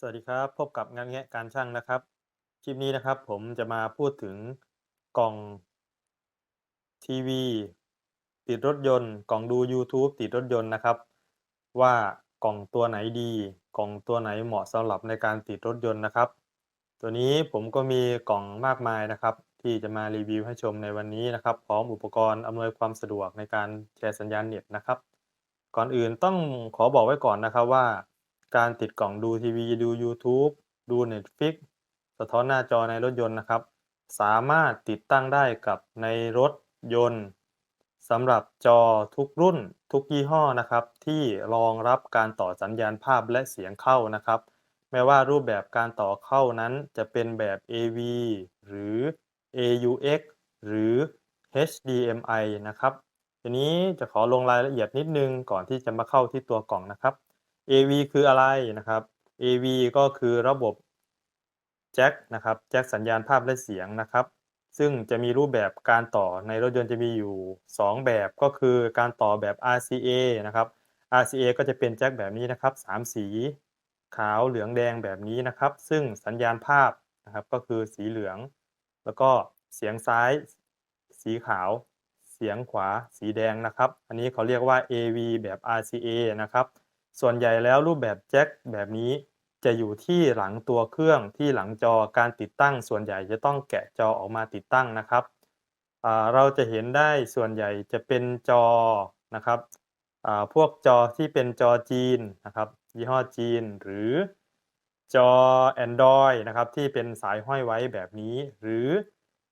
สวัสดีครับ พบกับงานแงะการช่างนะครับ คลิปนี้นะครับผมจะมาพูดถึงกล่องทีวีติดรถยนต์ กล่องดู YouTube ติดรถยนต์นะครับ ว่ากล่องตัวไหนดี กล่องตัวไหนเหมาะสำหรับในการติดรถยนต์นะครับ ตัวนี้ผมก็มีกล่องมากมายนะครับ ที่จะมารีวิวให้ชมในวันนี้นะครับ พร้อมอุปกรณ์อำนวยความสะดวกในการแชร์สัญญาณเน็ตนะครับ ก่อนอื่นต้องขอบอกไว้ก่อนนะครับว่า การติดกล่องดูทีวีดู YouTube ดู Netflix สะท้อนหน้าจอในรถยนต์นะครับ สามารถติดตั้งได้กับในรถยนต์สำหรับจอทุกรุ่นทุกยี่ห้อนะครับ ที่รองรับการต่อสัญญาณภาพและเสียงเข้านะครับ ไม่ว่ารูปแบบการต่อเข้านั้นจะเป็นแบบ AV หรือ AUX หรือ HDMI นะครับ ทีนี้จะขอลงรายละเอียดนิดนึงก่อนที่จะมาเข้าที่ตัวกล่องนะครับ AV คืออะไรนะครับ AV ก็คือระบบแจ็คนะครับแจ็คสัญญาณภาพและเสียงนะครับ ซึ่งจะมีรูปแบบการต่อในรถยนต์จะมีอยู่ 2 แบบก็คือการต่อแบบ RCA นะครับ RCA ก็จะเป็นแจ็คแบบนี้นะครับ 3 สี ขาวเหลืองแดงแบบนี้นะครับ ซึ่งสัญญาณภาพนะครับก็คือสีเหลือง แล้วก็เสียงซ้าย สีขาว เสียงขวา สีแดงนะครับ อันนี้เขาเรียกว่า AV แบบ RCA นะครับ ส่วนใหญ่แล้วรูปแบบแจ็คแบบนี้จะอยู่ที่หลังตัวเครื่องที่หลังจอการติดตั้ง ส่วนใหญ่จะต้องแกะจอออกมาติดตั้งนะครับ เราจะเห็นได้ส่วนใหญ่จะเป็นจอนะครับพวกจอที่เป็นจอจีนนะครับยี่ห้อจีนหรือจอ Android นะครับที่เป็นสายห้อยไว้แบบนี้ หรือ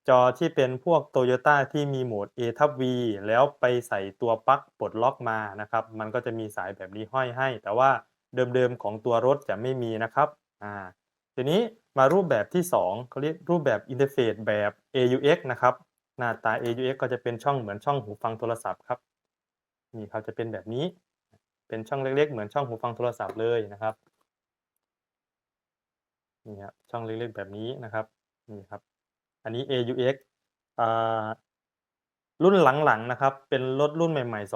จอที่เป็นพวก Toyota ที่มีโหมด A ทับ V แล้วไปใส่ตัวปลั๊กปลดล็อกมานะครับ มันก็จะมีสายแบบนี้ห้อยให้ แต่ว่าเดิมๆของตัวรถจะไม่มีนะครับอ่าทีนี้มารูปแบบที่2เขาเรียกรูปแบบอินเทอร์เฟซแบบ AUX นะครับ หน้าตา AUX ก็จะเป็นช่องเหมือนช่องหูฟังโทรศัพท์ครับนี่ครับจะเป็นแบบนี้ เป็นช่องเล็ก ๆ เหมือนช่องหูฟังโทรศัพท์เลยนะครับนี่ครับช่องเล็กๆแบบนี้นะครับนี่ครับ อันนี้ AUX อ่ารุ่นหลังๆนะครับ เป็นรถรุ่นใหม่ ๆ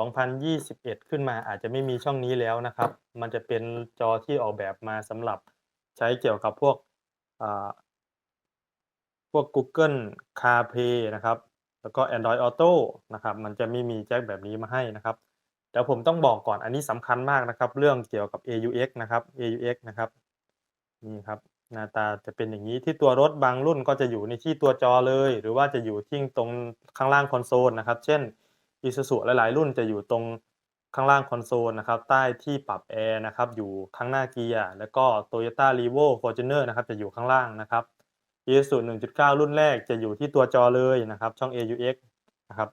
2021 ขึ้นมาอาจจะไม่มีช่องนี้แล้วนะครับ มันจะเป็นจอที่ออกแบบมาสำหรับใช้เกี่ยวกับพวกพวก Google CarPlay นะครับ แล้วก็ Android Auto นะครับ มันจะไม่มีแจ็คแบบนี้มาให้นะครับเดี๋ยวผมต้องบอกก่อนอันนี้สำคัญมากนะครับ เรื่องเกี่ยวกับ AUX นะครับ AUX นะครับ นี่ครับ หน้าตาจะเป็นอย่างนี้ที่ตัวรถบางรุ่นก็จะอยู่ในที่ตัวจอเลย หรือว่าจะอยู่ที่ตรงข้างล่างคอนโซลนะครับ เช่น Isuzu หลาย ๆ รุ่นจะอยู่ตรงข้างล่างคอนโซลนะครับ ใต้ที่ปรับแอร์นะครับอยู่ข้างหน้าเกียร์แล้วก็ Toyota Revo Fortuner นะครับจะอยู่ข้างล่างนะครับ Isuzu 1.9 รุ่นแรกจะอยู่ที่ตัวจอเลยนะครับ ช่อง AUX นะครับ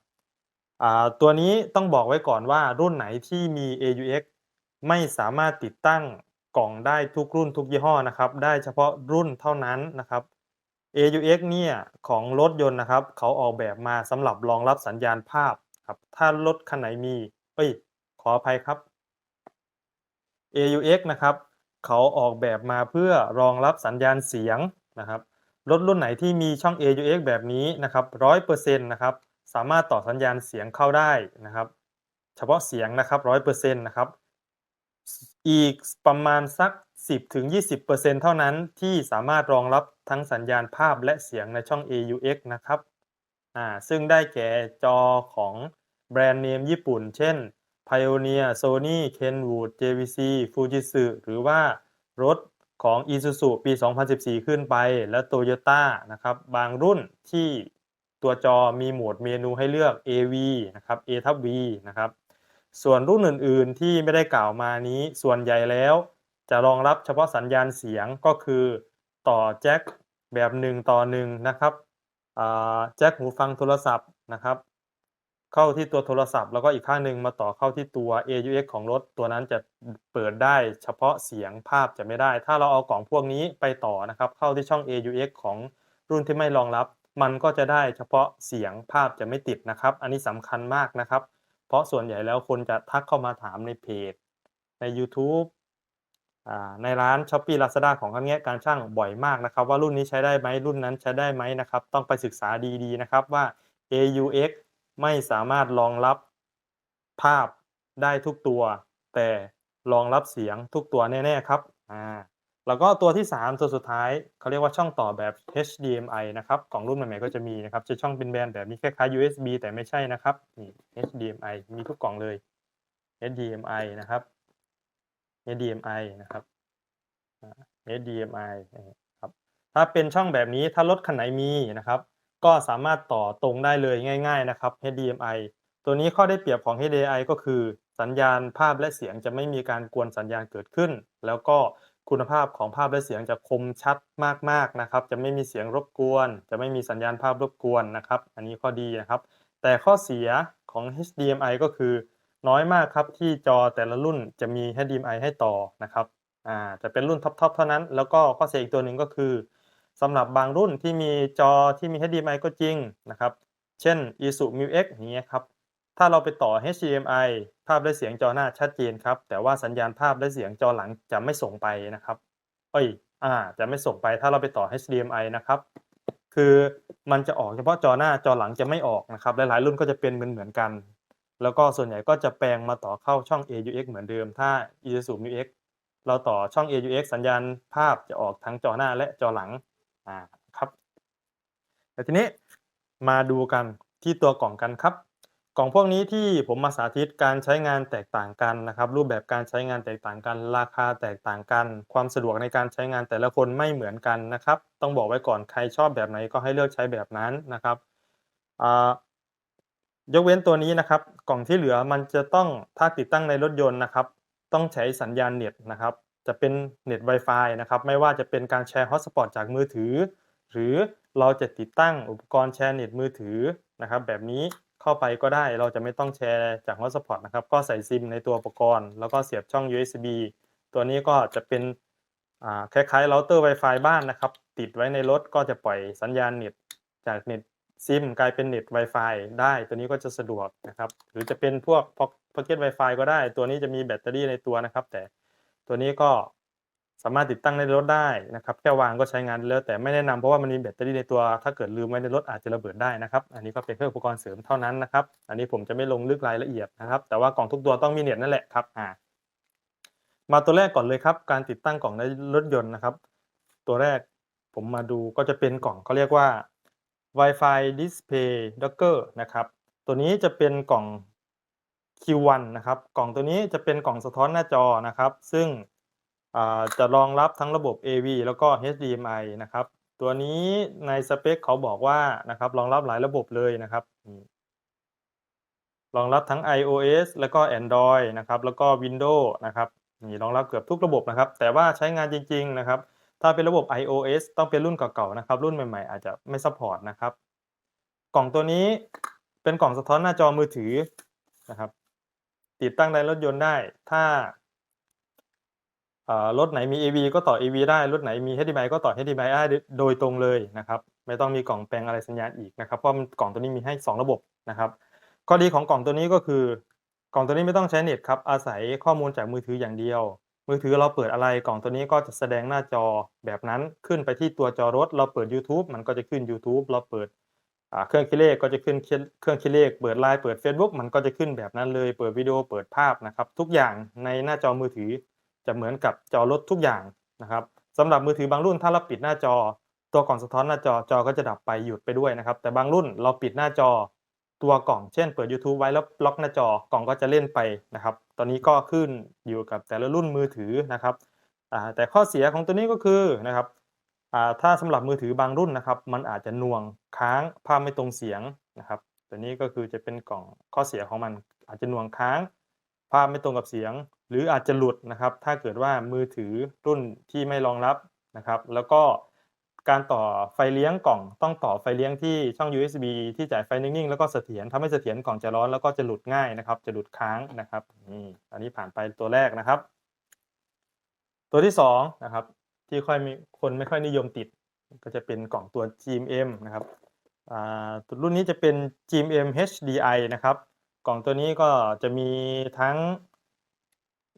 อ่าตัวนี้ต้องบอกไว้ก่อนว่ารุ่นไหนที่มี AUX ไม่สามารถติดตั้ง กล่องได้ทุกรุ่นทุกยี่ห้อนะครับ ได้เฉพาะรุ่นเท่านั้นนะครับ AUX เนี่ยของรถยนต์นะครับ เขาออกแบบมาสำหรับรองรับสัญญาณภาพครับ ถ้ารถคันไหนมี เอ้ย ขออภัยครับ AUX นะครับ เขาออกแบบมาเพื่อรองรับสัญญาณเสียงนะครับ รถรุ่นไหนที่มีช่อง AUX แบบนี้นะครับ100%นะครับ สามารถต่อสัญญาณเสียงเข้าได้นะครับ เฉพาะเสียงนะครับ100%นะครับ อีกประมาณสัก 10-20%เท่านั้นที่สามารถรองรับทั้งสัญญาณภาพและเสียงในช่อง AUX นะครับอ่าซึ่งได้แก่จอของแบรนด์เนมญี่ปุ่น เช่น Pioneer Sony Kenwood JVC Fujitsu หรือว่ารถของ Isuzu ปี 2014 ขึ้นไป และ Toyota นะครับ บางรุ่นที่ตัวจอมีโหมดเมนูให้เลือก AV นะครับ A ทับ V นะครับ ส่วนรุ่นอื่น ๆ ที่ไม่ได้กล่าวมานี้ส่วนใหญ่แล้ว จะรองรับเฉพาะสัญญาณเสียงก็คือ ต่อแจ็คแบบ 1 ต่อ1นะครับแจ็คหูฟังโทรศัพท์นะครับ เข้าที่ตัวโทรศัพท์ แล้วก็อีกข้างหนึ่งมาต่อเข้าที่ตัว AUX ของรถ ตัวนั้นจะเปิดได้เฉพาะเสียงภาพจะไม่ได้ ถ้าเราเอากล่องพวกนี้ไปต่อนะครับ เข้าที่ช่อง AUX ของรุ่นที่ไม่รองรับ มันก็จะได้เฉพาะเสียงภาพจะไม่ติดนะครับ อันนี้สำคัญมากนะครับ เพราะส่วนใหญ่แล้วคนจะทักเข้ามาถามในเพจ ในยูทูบอ่าในร้าน Shopee Lazada ของข้างเงี้ยการช่างบ่อยมากนะครับ ว่ารุ่นนี้ใช้ได้ไหมรุ่นนั้นใช้ได้ไหมนะครับ ต้องไปศึกษาดีๆนะครับว่า AUX ไม่สามารถรองรับภาพได้ทุกตัว แต่รองรับเสียงทุกตัวแน่ ๆ ครับอ่า แล้วก็ตัวที่ 3 ตัวสุดท้ายเขาเรียกว่าช่องต่อแบบ HDMI นะครับกล่องรุ่นใหม่ๆก็จะมีนะครับจะช่องเป็นแบนแบบนี้คล้ายๆ USB แต่ไม่ใช่นะครับนี่ HDMI มีทุกกล่องเลย HDMI นะครับ HDMI นะครับ HDMI ครับถ้าเป็นช่องแบบนี้ถ้ารถคันไหนมีนะครับ ก็สามารถต่อตรงได้เลยง่าย ๆนะครับ HDMI ตัวนี้ข้อได้เปรียบของ HDMI ก็คือสัญญาณภาพและเสียงจะไม่มีการกวนสัญญาณเกิดขึ้น แล้วก็ คุณภาพของภาพและเสียงจะคมชัดมากๆนะครับ จะไม่มีเสียงรบกวน จะไม่มีสัญญาณภาพรบกวนนะครับ อันนี้ข้อดีนะครับ แต่ข้อเสียของ HDMI ก็คือน้อยมากครับที่จอแต่ละรุ่นจะมี HDMI ให้ต่อนะครับอ่าจะเป็นรุ่นท็อปๆเท่านั้น แล้วก็ข้อเสียอีกตัวหนึ่งก็คือสำหรับบางรุ่นที่มีจอที่มี HDMI ก็จริงนะครับ เช่น Isuzu Mu X อย่างเงี้ยครับ ถ้าเราไปต่อ HDMI ภาพและเสียงจอหน้าชัดเจนครับ แต่ว่าสัญญาณภาพและเสียงจอหลังจะไม่ส่งไปนะครับเอ้ยอ่า จะไม่ส่งไปถ้าเราไปต่อ HDMI นะครับ คือมันจะออกเฉพาะจอหน้าจอหลังจะไม่ออกนะครับ หลายๆรุ่นก็จะเป็นเหมือนเหมือนกัน แล้วก็ส่วนใหญ่ก็จะแปลงมาต่อเข้าช่อง AUX เหมือนเดิม ถ้า Isuzu Mu X เราต่อช่อง AUX สัญญาณภาพจะออกทั้งจอหน้าและจอหลัง อ่า ครับ แต่ทีนี้มาดูกันที่ตัวกล่องกันครับ กล่องพวกนี้ที่ผมมาสาธิตการใช้งานแตกต่างกันนะครับ รูปแบบการใช้งานแตกต่างกัน ราคาแตกต่างกัน ความสะดวกในการใช้งานแต่ละคนไม่เหมือนกันนะครับ ต้องบอกไว้ก่อนใครชอบแบบไหนก็ให้เลือกใช้แบบนั้นนะครับยกเว้นตัวนี้นะครับ กล่องที่เหลือมันจะต้องถ้าติดตั้งในรถยนต์นะครับ ต้องใช้สัญญาณเน็ตนะครับ จะเป็นเน็ต Wi-Fi นะครับ ไม่ว่าจะเป็นการแชร์ฮอตสปอตจากมือถือ หรือเราจะติดตั้งอุปกรณ์แชร์เน็ตมือถือนะครับ แบบนี้ เข้าไปก็ได้ เราจะไม่ต้องแชร์จากฮอตสปอตนะครับ ก็ใส่ซิมในตัวอุปกรณ์ แล้วก็เสียบช่อง USB ตัวนี้ก็จะเป็นคล้ายๆเราเตอร์ Wi-Fi บ้านนะครับ ติดไว้ในรถก็จะปล่อยสัญญาณเน็ตจากเน็ตซิมกลายเป็นเน็ต Wi-Fi ได้ ตัวนี้ก็จะสะดวกนะครับ หรือจะเป็นพวก Pocket Wi-Fi ก็ได้ ตัวนี้จะมีแบตเตอรี่ในตัวนะครับ แต่ตัวนี้ก็ สามารถติดตั้งในรถได้นะครับแค่วางก็ใช้งานแล้วแต่ไม่แนะนำเพราะว่ามันมีแบตเตอรี่ในตัว ถ้าเกิดลืมไว้ในรถอาจจะระเบิดได้นะครับ อันนี้ก็เป็นแค่ออุปกรณ์เสริมเท่านั้นนะครับ อันนี้ผมจะไม่ลงลึกรายละเอียดนะครับ แต่ว่ากล่องทุกตัวต้องมีเน็ตนั่นแหละครับอ่ามาตัวแรกก่อนเลยครับ การติดตั้งกล่องในรถยนต์นะครับ ตัวแรกผมมาดูก็จะเป็นกล่องเขาเรียกว่า Wi-Fi Display Docker นะครับ ตัวนี้จะเป็นกล่อง Q1 นะครับ กล่องตัวนี้จะเป็นกล่องสะท้อนหน้าจอนะครับ ซึ่ง จะรองรับทั้งระบบ AV แล้วก็ HDMI นะครับ ตัวนี้ในสเปคเขาบอกว่านะครับรองรับหลายระบบเลยนะครับรองรับทั้ง iOS แล้วก็ Android นะครับ แล้วก็ Windows นะครับนี่รองรับเกือบทุกระบบนะครับ แต่ว่าใช้งานจริง ๆ นะครับ ถ้าเป็นระบบ iOS ต้องเป็นรุ่นเก่าๆนะครับ รุ่นใหม่ ๆ อาจจะไม่ซัพพอร์ตนะครับ กล่องตัวนี้เป็นกล่องสะท้อนหน้าจอมือถือนะครับ ติดตั้งในรถยนต์ได้ ถ้า รถไหนมี AV ก็ต่อ AV ได้ รถไหนมี HDMI ก็ต่อ HDMI ได้โดยตรงเลยนะครับ ไม่ต้องมีกล่องแปลงอะไรสัญญาณอีกนะครับ เพราะมันกล่องตัวนี้มีให้ 2 ระบบนะครับ ข้อดีของกล่องตัวนี้ก็คือ กล่องตัวนี้ไม่ต้องใช้เน็ตครับ อาศัยข้อมูลจากมือถืออย่างเดียว มือถือเราเปิดอะไร กล่องตัวนี้ก็จะแสดงหน้าจอแบบนั้น ขึ้นไปที่ตัวจอรถ เราเปิดยูทูบมันก็จะขึ้นยูทูบเราเปิดเครื่องคิดเลขก็จะขึ้นเครื่องคิดเลข เปิดไลน์ เปิดเฟซบุ๊กมันก็จะขึ้นแบบนั้นเลย เปิดวิดีโอ เปิดภาพนะครับ ทุกอย่างในหน้าจอมือถือ จะเหมือนกับจอรถทุกอย่างนะครับสำหรับมือถือบางรุ่นถ้าเราปิดหน้าจอ ตัวกล่องสะท้อนหน้าจอจอก็จะดับไปหยุดไปด้วยนะครับ แต่บางรุ่นเราปิดหน้าจอตัวกล่องเช่นเปิด YouTube ไว้แล้วล็อกหน้าจอกล่องก็จะเล่นไปนะครับ ตอนนี้ก็ขึ้นอยู่กับแต่ละรุ่นมือถือนะครับแต่ข้อเสียของตัวนี้ก็คือนะครับถ้าสำหรับมือถือบางรุ่นนะครับ มันอาจจะน่วงค้างภาพไม่ตรงเสียงนะครับ ตัวนี้ก็คือจะเป็นกล่องข้อเสียของมันอาจจะน่วงค้าง ภาพไม่ตรงกับเสียง หรืออาจจะหลุดนะครับ ถ้าเกิดว่ามือถือรุ่นที่ไม่รองรับนะครับ แล้วก็การต่อไฟเลี้ยงกล่องต้องต่อไฟเลี้ยงที่ช่อง USB ที่จ่ายไฟนิ่งๆแล้วก็เสถียรทำให้เสถียรกล่องจะร้อนแล้วก็จะหลุดง่ายนะครับ จะหลุดค้างนะครับนี่อันนี้ผ่านไปตัวแรกนะครับ ตัวที่สองนะครับที่ค่อยมีคนไม่ค่อยนิยมติด ก็จะเป็นกล่องตัว GMM นะครับตัวรุ่นนี้จะเป็น GMM HDI นะครับ กล่องตัวนี้ก็จะมีทั้ง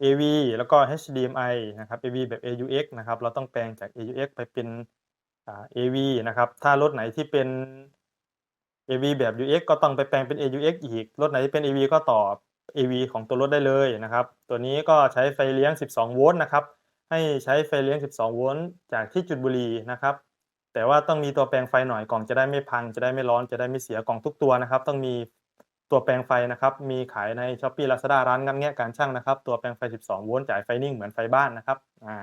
AV แล้วก็ HDMI นะครับ AV แบบ AUX นะครับ เราต้องแปลงจาก AUX ไปเป็น AV นะครับ ถ้ารถไหนที่เป็น AV แบบ UX ก็ต้องไปแปลงเป็น AUX อีก รถไหนที่เป็น AV ก็ต่อ AV ของตัวรถได้เลยนะครับ ตัวนี้ก็ใช้ไฟเลี้ยง 12 โวลต์นะครับ ให้ใช้ไฟเลี้ยง 12 โวลต์จากที่จุดบุหรี่นะครับ แต่ว่าต้องมีตัวแปลงไฟหน่อยกล่องจะได้ไม่พัง จะได้ไม่ร้อน จะได้ไม่เสียกล่องทุกตัวนะครับ ต้องมี ตัวแปลงไฟนะครับมีขายใน Shopee Lazada ร้านงัดแงะการช่างนะครับ ตัวแปลงไฟ 12 โวลต์จ่ายไฟนิ่งเหมือนไฟบ้านนะครับอ่า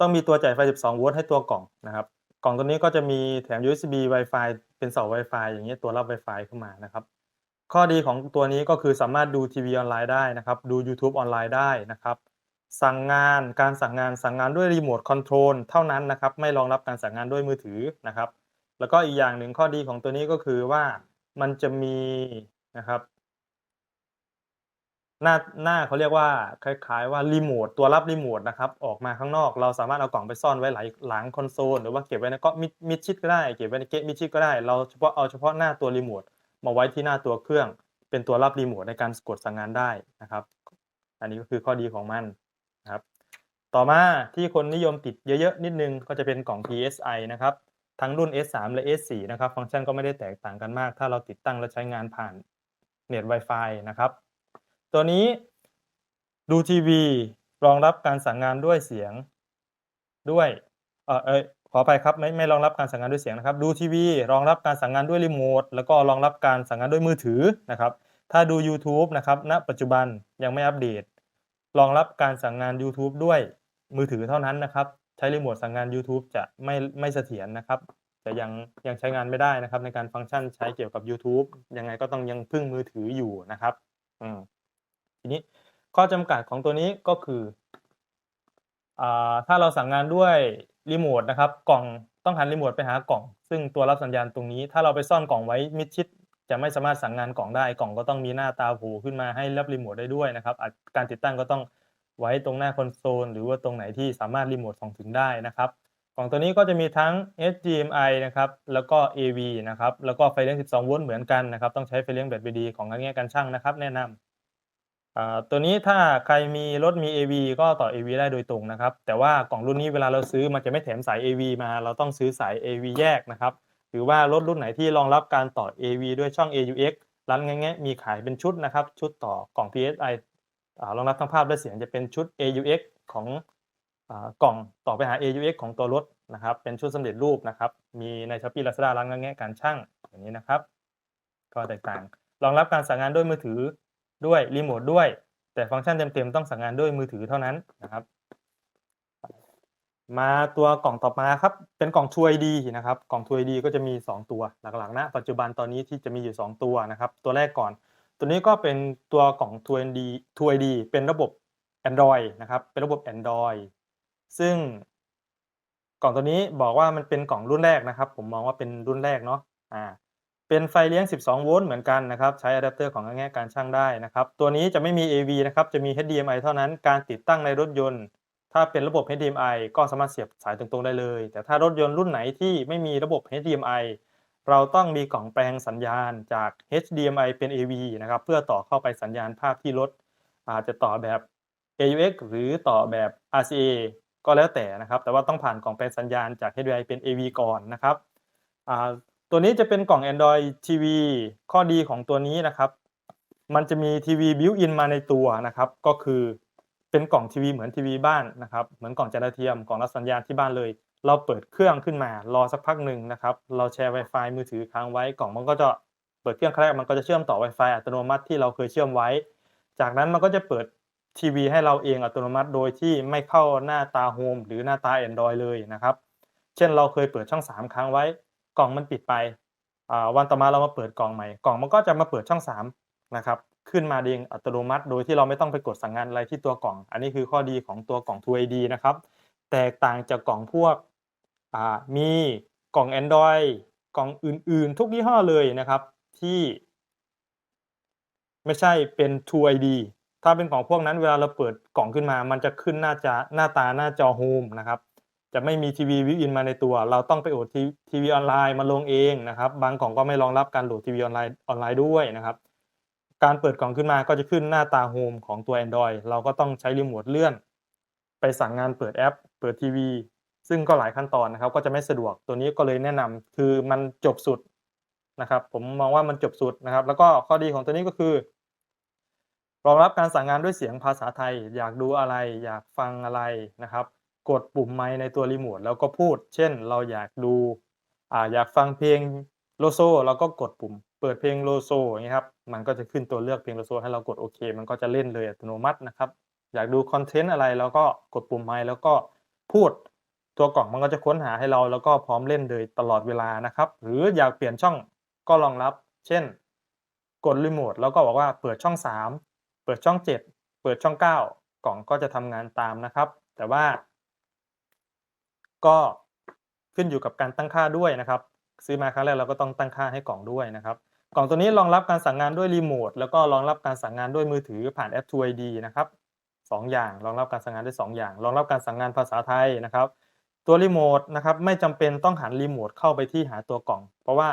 ต้องมีตัวจ่ายไฟ 12 โวลต์ให้ตัวกล่องนะครับ กล่องตัวนี้ก็จะมีแถม USB Wi-Fi เป็นเสา Wi-Fi อย่างเงี้ยตัวรับ Wi-Fi เข้ามานะครับข้อดีของตัวนี้ก็คือสามารถดูทีวีออนไลน์ได้นะครับ ดูยูทูบออนไลน์ได้นะครับ สั่งงานการสั่งงานสั่งงานด้วยรีโมทคอนโทรลเท่านั้นนะครับ ไม่รองรับการสั่งงานด้วยมือถือนะครับ แล้วก็อีกอย่างหนึ่งข้อดีของตัวนี้ก็คือว่า มันจะมีนะครับ หน้าหน้าเขาเรียกว่าคล้ายๆว่ารีโมตตัวรับรีโมตนะครับ ออกมาข้างนอก เราสามารถเอากล่องไปซ่อนไว้หลหลังคอนโซลหรือว่าเก็บไว้ในก๊อกมิดมิดชิดก็ได้เก็บไว้ในเกะมิดชิดก็ได้เราเฉพาะเอาเฉพาะหน้าตัวรีโมตมาไว้ที่หน้าตัวเครื่อง เป็นตัวรับรีโมตในการกดสั่งงานได้นะครับ อันนี้ก็คือข้อดีของมันนะครับ ต่อมาที่คนนิยมติดเยอะๆนิดนึงก็จะเป็นกล่อง PSI นะครับ ทั้งรุ่น S3 และ S4 นะครับ ฟังก์ชันก็ไม่ได้แตกต่างกันมาก ถ้าเราติดตั้งและใช้งานผ่านเน็ต Wi-Fi นะครับ ตัวนี้ดูทีวี รองรับการสั่งงานด้วยเสียงด้วยเออเอ๊ยขออภัยครับไม่ไม่รองรับการสั่งงานด้วยเสียงนะครับ ดูทีวี รองรับการสั่งงานด้วยรีโมตแล้วก็รองรับการสั่งงานด้วยมือถือนะครับ ถ้าดูยูทูบนะครับณปัจจุบันยังไม่อัปเดต รองรับการสั่งงานยูทูบด้วยมือถือเท่านั้นนะครับ ใช้รีโมตสั่งงานยูทูบจะไม่ไม่เสถียรนะครับจะยังยังใช้งานไม่ได้นะครับ ในการฟังก์ชันใช้เกี่ยวกับยูทูบยังไงก็ต้องยังพึ่งมือถืออยู่นะครับอืมทีนี้ข้อจำกัดของตัวนี้ก็คืออ่าถ้าเราสั่งงานด้วยรีโมตนะครับ กล่องต้องหันรีโมตไปหากล่อง ซึ่งตัวรับสัญญาณตรงนี้ ถ้าเราไปซ่อนกล่องไว้มิดชิด จะไม่สามารถสั่งงานกล่องได้กล่องก็ต้องมีหน้าตาโผล่ขึ้นมาให้รับรีโมตได้ด้วยนะครับ การติดตั้งก็ต้อง ไว้ตรงหน้าคอนโซลหรือว่าตรงไหนที่สามารถรีโมตส่องถึงได้นะครับกล่องตัวนี้ก็จะมีทั้ง HDMI นะครับ แล้วก็ AV นะครับ แล้วก็ไฟเลี้ยง 12 โวลต์เหมือนกันนะครับ ต้องใช้ไฟเลี้ยงแบบ BD ของงัดแงะการช่างนะครับ แนะนำตัวนี้ถ้าใครมีรถมี AV ก็ต่อ AV ได้โดยตรงนะครับ แต่ว่ากล่องรุ่นนี้เวลาเราซื้อมันจะไม่แถมสาย AV มา เราต้องซื้อสาย AV แยกนะครับ หรือว่ารถรุ่นไหนที่รองรับการต่อ AV ด้วยช่อง AUX ร้านงัดแงะมีขายเป็นชุดนะครับ ชุดต่อกล่อง PSI รองรับทั้งภาพและเสียงจะเป็นชุด AUX ของอกล่องต่อไปหา AUX ของตัวรถนะครับ เป็นชุดสำเร็จรูปนะครับ มีใน Shopee Lazada ร้านงัดแงการช่างอย่างนี้นะครับ ก็แตกต่าง รองรับการสั่งงานด้วยมือถือด้วยรีโมตด้วย แต่ฟังก์ชันเต็มๆต้องสั่งงานด้วยมือถือเท่านั้นนะครับมาตัวกล่องต่อมาครับ เป็นกล่อง True ID นะครับ กล่อง True ID ก็จะมี 2 ตัวหลักๆณปัจจุบันตอนนี้ที่จะมีอยู่ 2 ตัวนะครับ ตัวแรกก่อน ตัวนี้ก็เป็นตัวกล่อง True ID True ID เป็นระบบแอนดรอยนะครับ เป็นระบบแอนดรอยซึ่งกล่องตัวนี้บอกว่ามันเป็นกล่องรุ่นแรกนะครับ ผมมองว่าเป็นรุ่นแรกเนาะอ่าเป็นไฟเลี้ยง 12 โวลต์เหมือนกันนะครับ ใช้อะแดปเตอร์ของงัดแงะการช่างได้นะครับ ตัวนี้จะไม่มี AV นะครับ จะมี HDMI เท่านั้น การติดตั้งในรถยนต์ ถ้าเป็นระบบ HDMI ก็สามารถเสียบสายตรงๆได้เลย แต่ถ้ารถยนต์รุ่นไหนที่ไม่มีระบบ HDMI เราต้องมีกล่องแปลงสัญญาณจาก HDMI เป็น AV นะครับเพื่อต่อเข้าไปสัญญาณภาพที่รถอาจจะต่อแบบ AUX หรือต่อแบบ RCA ก็แล้วแต่นะครับ แต่ว่าต้องผ่านกล่องแปลงสัญญาณจาก HDMI เป็น AV ก่อนนะครับตัวนี้จะเป็นกล่อง Android TV ข้อดีของตัวนี้นะครับ มันจะมีทีวี built in มาในตัวนะครับ ก็คือเป็นกล่องทีวีเหมือนทีวีบ้านนะครับ เหมือนกล่องจานดาวเทียมกล่องรับสัญญาณที่บ้านเลย เราเปิดเครื่องขึ้นมารอสักพักหนึ่งนะครับ เราแชร์ Wi-Fi มือถือค้างไว้กล่องมันก็จะเปิดเครื่องครั้งแรกมันก็จะเชื่อมต่อ Wi-Fi อัตโนมัติที่เราเคยเชื่อมไว้ จากนั้นมันก็จะเปิดทีวีให้เราเองอัตโนมัติโดยที่ไม่เข้าหน้าตาโฮมหรือหน้าตาแอนดรอยเลยนะครับ เช่นเราเคยเปิดช่อง 3 ค้างไว้ กล่องมันปิดไปวันต่อมาเรามาเปิดกล่องใหม่ กล่องมันก็จะมาเปิดช่อง3นะครับขึ้นมาเองอัตโนมัติ โดยที่เราไม่ต้องไปกดสั่งงานอะไรที่ตัวกล่อง อันนี้คือข้อดีของตัวกล่อง True ID นะครับแตกต่างจากกล่องพวก มีกล่องแอนดรอยกล่องอื่นๆ ทุกยี่ห้อเลยนะครับที่ ไม่ใช่เป็น True ID ถ้าเป็นของพวกนั้นเวลาเราเปิดกล่องขึ้นมา มันจะขึ้นหน้าจาหน้าตาหน้าจอโฮมนะครับ จะไม่มีทีวี built in มาในตัว เราต้องไปโหลดทีวีออนไลน์มาลงเองนะครับ บางกล่องก็ไม่รองรับการโหลดทีวีออนไลน์ออนไลน์ด้วยนะครับ การเปิดกล่องขึ้นมาก็จะขึ้นหน้าตาโฮมของตัวแอนดรอยเราก็ต้องใช้รีโมตเลื่อน ไปสั่งงานเปิดแอป เปิดทีวี ซึ่งก็หลายขั้นตอนนะครับ ก็จะไม่สะดวกตัวนี้ก็เลยแนะนำคือมันจบสุดนะครับ ผมมองว่ามันจบสุดนะครับ แล้วก็ข้อดีของตัวนี้ก็คือรองรับการสั่งงานด้วยเสียงภาษาไทย อยากดูอะไร อยากฟังอะไรนะครับ กดปุ่มไมค์ในตัวรีโมทแล้วก็พูด เช่น เราอยากดูอ่าอยากฟังเพลง Loso เราก็กดปุ่ม เปิดเพลง Loso อย่างงี้ครับ มันก็จะขึ้นตัวเลือกเพลง Loso ให้เรากดโอเค มันก็จะเล่นเลยอัตโนมัตินะครับ อยากดูคอนเทนต์อะไรเราก็กดปุ่มไมค์แล้วก็พูด ตัวกล่องมันก็จะค้นหาให้เราแล้วก็พร้อมเล่นเลยตลอดเวลานะครับ หรืออยากเปลี่ยนช่องก็รองรับ เช่น กดรีโมทแล้วก็บอกว่าเปิดช่อง 3 เปิดช่อง 7 เปิดช่อง 9 กล่องก็จะทำงานตามนะครับ แต่ว่า ก็ขึ้นอยู่กับการตั้งค่าด้วยนะครับ ซื้อมาครั้งแรกเราก็ต้องตั้งค่าให้กล่องด้วยนะครับ กล่องตัวนี้รองรับการสั่งงานด้วยรีโมทแล้วก็รองรับการสั่งงานด้วยมือถือผ่านแอป True ID นะครับสองอย่างรองรับการสั่งงานได้สองอย่าง รองรับการสั่งงานภาษาไทยนะครับ ตัวรีโมทนะครับไม่จำเป็นต้องหันรีโมทเข้าไปที่หาตัวกล่อง เพราะว่า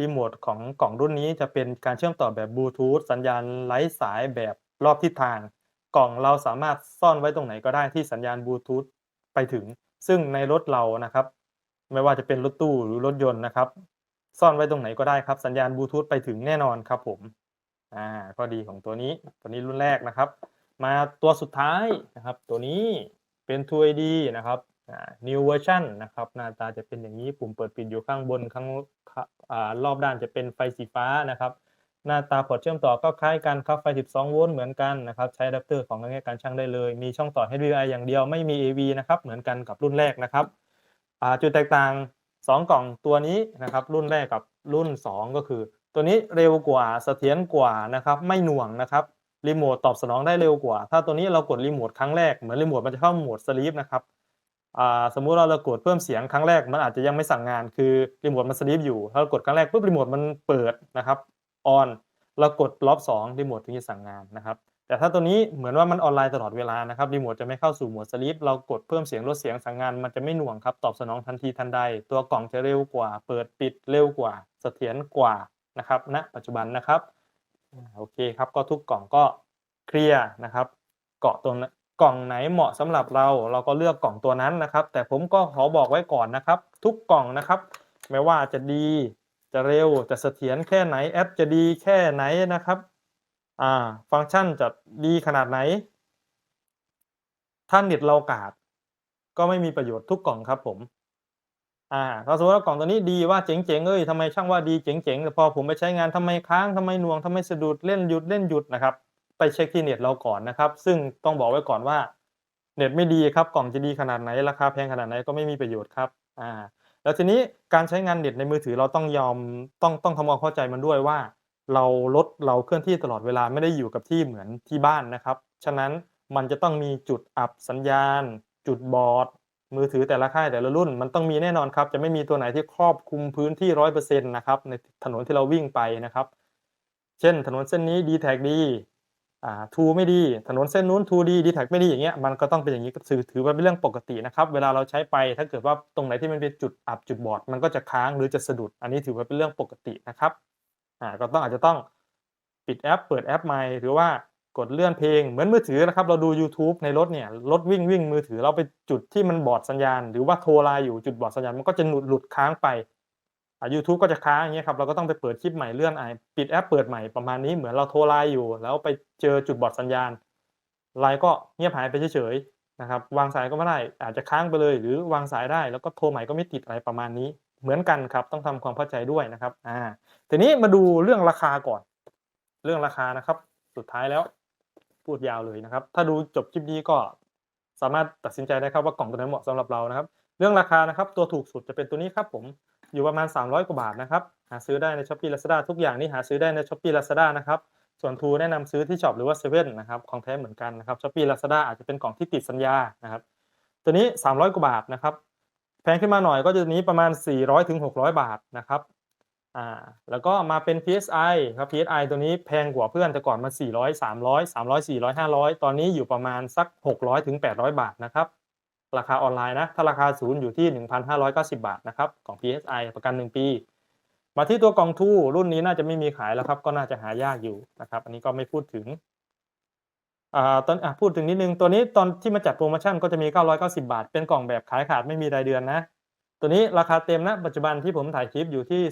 รีโมทของกล่องรุ่นนี้จะเป็นการเชื่อมต่อแบบบลูทูธสัญญาณไร้สายแบบรอบทิศทาง กล่องเราสามารถซ่อนไว้ตรงไหนก็ได้ที่สัญญาณบลูทูธไปถึง ซึ่งในรถเรานะครับ ไม่ว่าจะเป็นรถตู้หรือรถยนต์นะครับ ซ่อนไว้ตรงไหนก็ได้ครับ สัญญาณบลูทูธไปถึงแน่นอนครับผมอ่าข้อดีของตัวนี้ตัวนี้รุ่นแรกนะครับ มาตัวสุดท้ายนะครับ ตัวนี้เป็น True ID นะครับ new version นะครับหน้าตาจะเป็นอย่างนี้ปุ่มเปิดปิดอยู่ข้างบนข้างอรอบด้านจะเป็นไฟสีฟ้านะครับหน้าตาพอร์ตเชื่อมต่อก็คล้ายกันครับไฟ 12 โวลต์เหมือนกันนะครับใช้อะแดปเตอร์ของนักเรียนการช่างได้เลย มีช่องต่อ HDMI อย่างเดียวไม่มี AV นะครับเหมือนกันกับรุ่นแรกนะครับจุดแตกต่าง 2 กล่องตัวนี้นะครับรุ่นแรกกับรุ่น 2 ก็คือ ตัวนี้เร็วกว่าเสถียรกว่านะครับไม่หน่วงนะครับรีโมทตอบสนองได้เร็วกว่า ถ้าตัวนี้เรากดรีโมทครั้งแรกเหมือนรีโมทมันจะเข้าโหมดสลีปนะครับ สมมุติเราเรากดเพิ่มเสียงครั้งแรกมันอาจจะยังไม่สั่งงาน คือรีโมทมันสลีปอยู่ถ้าเรากดครั้งแรกปุ๊บรีโมทมันเปิดนะครับออนเรากดรอบ2รีโมทถึงจะสั่งงานนะครับแต่ถ้าตัวนี้เหมือนว่ามันออนไลน์ตลอดเวลานะครับรีโมทจะไม่เข้าสู่โหมดสลีปเรากดเพิ่มเสียงลดเสียงสั่งงานมันจะไม่หน่วงครับตอบสนองทันทีทันใด ตัวกล่องจะเร็วกว่า เปิดปิดเร็วกว่าเสถียรกว่านะครับณปัจจุบันนะครับโอเคครับก็ทุกกล่องก็เคลียร์นะครับ เกาะตรง กล่องไหนเหมาะสำหรับเรา เราก็เลือกกล่องตัวนั้นนะครับ แต่ผมก็ขอบอกไว้ก่อนนะครับ ทุกกล่องนะครับ ไม่ว่าจะดีจะเร็วจะเสถียรแค่ไหนแอปจะดีแค่ไหนนะครับอ่าฟังก์ชันจะดีขนาดไหน ถ้าเน็ตเรากาด ก็ไม่มีประโยชน์ทุกกล่องครับผมอ่าถ้าสมมติว่ากล่องตัวนี้ดีว่าเจ๋งๆเอ้ยทำไมช่างว่าดีเจ๋งๆแต่พอผมไปใช้งานทำไมค้างทำไมหน่วงทำไมสะดุดเล่นหยุดเล่นหยุดนะครับ ไปเช็คที่เน็ตเราก่อนนะครับ ซึ่งต้องบอกไว้ก่อนว่าเน็ตไม่ดีครับกล่องจะดีขนาดไหนราคาแพงขนาดไหนก็ไม่มีประโยชน์ครับอ่าแล้วทีนี้การใช้งานเน็ตในมือถือเราต้องยอมต้องต้องทำความเข้าใจมันด้วยว่า เรารถเราเคลื่อนที่ตลอดเวลาไม่ได้อยู่กับที่เหมือนที่บ้านนะครับ ฉะนั้นมันจะต้องมีจุดอับสัญญาณ จุดบอดมือถือแต่ละค่ายแต่ละรุ่น มันต้องมีแน่นอนครับ จะไม่มีตัวไหนที่ครอบคลุมพื้นที่ร้อยเปอร์เซ็นต์นะครับในถนนที่เราวิ่งไปนะครับ เช่นถนนเส้นนี้ดีแท็กดี ทูไม่ดี ถนนเส้นนู้นทูดีดีแท็กไม่ดีอย่างเงี้ยมันก็ต้องเป็นอย่างนี้ก็ถือถือว่าเป็นเรื่องปกตินะครับ เวลาเราใช้ไปถ้าเกิดว่าตรงไหนที่มันเป็นจุดอับจุดบอด มันก็จะค้างหรือจะสะดุด อันนี้ถือว่าเป็นเรื่องปกตินะครับอ่าก็ต้องอาจจะต้องปิดแอป เปิดแอปใหม่หรือว่ากดเลื่อนเพลงเหมือนมือถือนะครับ เราดู YouTube ในรถเนี่ยรถวิ่งวิ่งมือถือเราไปจุดที่มันบอดสัญญาณ หรือว่าโทรไลน์อยู่จุดบอดสัญญาณมันก็จะหลุดหลุดค้างไป อ่า YouTube ก็จะค้างอย่างเงี้ยครับเราก็ต้องไปเปิดคลิปใหม่เลื่อนไอปิดแอปเปิดใหม่ประมาณนี้เหมือนเราโทรไลน์อยู่ แล้วไปเจอจุดบอดสัญญาณไลน์ก็เงียบหายไปเฉยๆนะครับวางสายก็ไม่ได้อาจจะค้างไปเลย หรือวางสายได้แล้วก็โทรใหม่ก็ไม่ติดอะไรประมาณนี้ เหมือนกันครับต้องทำความเข้าใจด้วยนะครับอ่าทีนี้มาดูเรื่องราคาก่อน เรื่องราคานะครับ สุดท้ายแล้วพูดยาวเลยนะครับ ถ้าดูจบคลิปนี้ก็สามารถตัดสินใจได้ครับว่ากล่องตัวไหนเหมาะสำหรับเรานะครับ เรื่องราคานะครับตัวถูกสุดจะเป็นตัวนี้ครับผม อยู่ประมาณ 300 กว่าบาทนะครับ หาซื้อได้ใน s h อ p e e Lazada ทุกอย่างนี่หาซื้อได้ใน s h อ p e e Lazada นะครับ ส่วนทูแนะนำซื้อที่ช็อปหรือว่าเซเว่นนะครับ ของแท้เหมือนกันนะครับ s h อ p e e Lazada อาจจะเป็นกล่องที่ติดสัญญานะครับ ตัวนี้ 300 กว่าบาทนะครับ แพงขึ้นมาหน่อยก็จะนี้ประมาณ 400ถึง600 บาทนะครับ อ่า แล้วก็มาเป็น PSI ครับ PSI ตัวนี้แพงกว่าเพื่อนแต่ก่อนมัน400 300 300 400 500 ตอนนี้อยู่ประมาณสัก 600ถึง800 บาทนะครับ ราคาออนไลน์นะ ถ้าราคาศูนย์อยู่ที่ 1,590 บาทนะครับของ PSI ประกัน 1 ปี มาที่ตัวกองทูรุ่นนี้น่าจะไม่มีขายแล้วครับ ก็น่าจะหายากอยู่นะครับ อันนี้ก็ไม่พูดถึงอ่าตอนอะพูดถึงนิดนึง ตัวนี้ตอนที่มาจัดโปรโมชั่นก็จะมี 990 บาท เป็นกล่องแบบขายขาดไม่มีรายเดือนนะ ตัวนี้ราคาเต็มณปัจจุบันที่ผมถ่ายคลิปอยู่ที่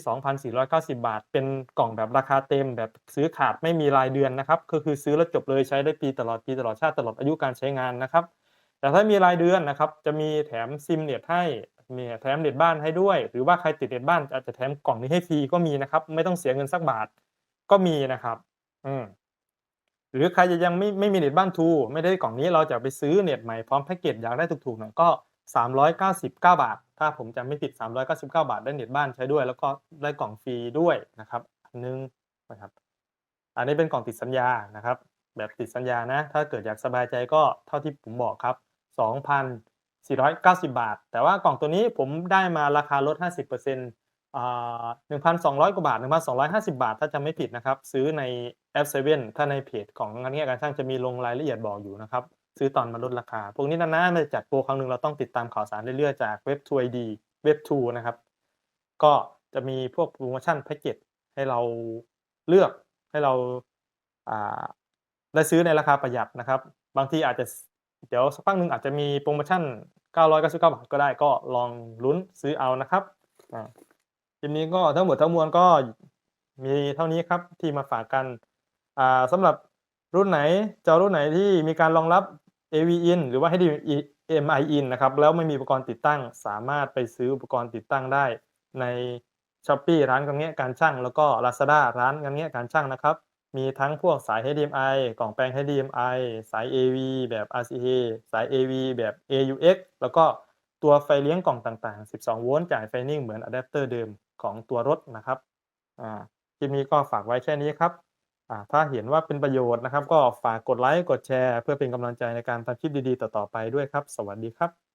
2,490 บาท เป็นกล่องแบบราคาเต็มแบบซื้อขาดไม่มีรายเดือนนะครับก็คือซื้อแล้วจบเลยใช้ได้ปีตลอดปีตลอดชาติตลอดอายุการใช้งานนะครับ แต่ถ้ามีรายเดือนนะครับจะมีแถมซิมเน็ตให้มีแถมเน็ตบ้านให้ด้วย หรือว่าใครติดเน็ตบ้านอาจจะแถมกล่องนี้ให้ฟรีก็มีนะครับ ไม่ต้องเสียเงินสักบาทก็มีนะครับ อืมหรือใครจะยังไม่ไม่มีเน็ตบ้าน True ไม่ได้กล่องนี้เราจะไปซื้อเน็ตใหม่พร้อมแพ็กเกจอยากได้ถูกๆหน่อยก็ 399 บาท ถ้าผมจำไม่ผิด 399 บาทได้เน็ตบ้านใช้ด้วย แล้วก็ได้กล่องฟรีด้วยนะครับอันหนึ่งนะครับ อันนี้เป็นกล่องติดสัญญานะครับ แบบติดสัญญานะ ถ้าเกิดอยากสบายใจก็เท่าที่ผมบอกครับ 2,490 บาท แต่ว่ากล่องตัวนี้ผมได้มาราคาลด 50%อ่า1,200กว่าบาท1,250บาท ถ้าจำไม่ผิดนะครับ ซื้อในแอปเซเว่นถ้าในเพจของงานง่ายการช่างจะมีลงรายละเอียดบอกอยู่นะครับ ซื้อตอนมันลดราคา พวกนี้นานๆมันจะจัดโปรครั้งหนึ่งเราต้องติดตามข่าวสารเรื่อยๆ จากเว็บ True ID เว็บ True นะครับ ก็จะมีพวกโปรโมชั่นแพ็กเกจให้เราเลือกให้เราได้ซื้อในราคาประหยัดนะครับ บางทีอาจจะ เดี๋ยวสักพักหนึ่งอาจจะมีโพรโมชัน999 บาทก็ได้ก็ลองลุ้นซื้อเอานะครับอ่าคลิปนี้ก็ทั้งหมดทั้งมวลก็มีเท่านี้ครับที่มาฝากกันอ่าสำหรับรุ่นไหนจอรุ่นไหนที่มีการรองรับ AV in หรือว่า HDMI HDMI in นะครับแล้วไม่มีอุปกรณ์ติดตั้ง สามารถไปซื้ออุปกรณ์ติดตั้งได้ใน Shopee ร้านงานง่ายการช่างแล้วก็ Lazada ร้านงานง่ายการช่างนะครับ มีทั้งพวกสาย HDMI กล่องแปลง HDMI สาย AV แบบ RCA สาย AV แบบ AUX แล้วก็ตัวไฟเลี้ยงกล่องต่างๆ 12 โวลต์จ่ายไฟนิ่งเหมือนอะแดปเตอร์เดิมของตัวรถนะครับอ่าคลิปนี้ก็ฝากไว้แค่นี้ครับอ่าถ้าเห็นว่าเป็นประโยชน์นะครับ ก็ฝากกดไลก์กดแชร์ เพื่อเป็นกำลังใจในการทำคลิปดีๆ ต่อๆไปด้วยครับ สวัสดีครับ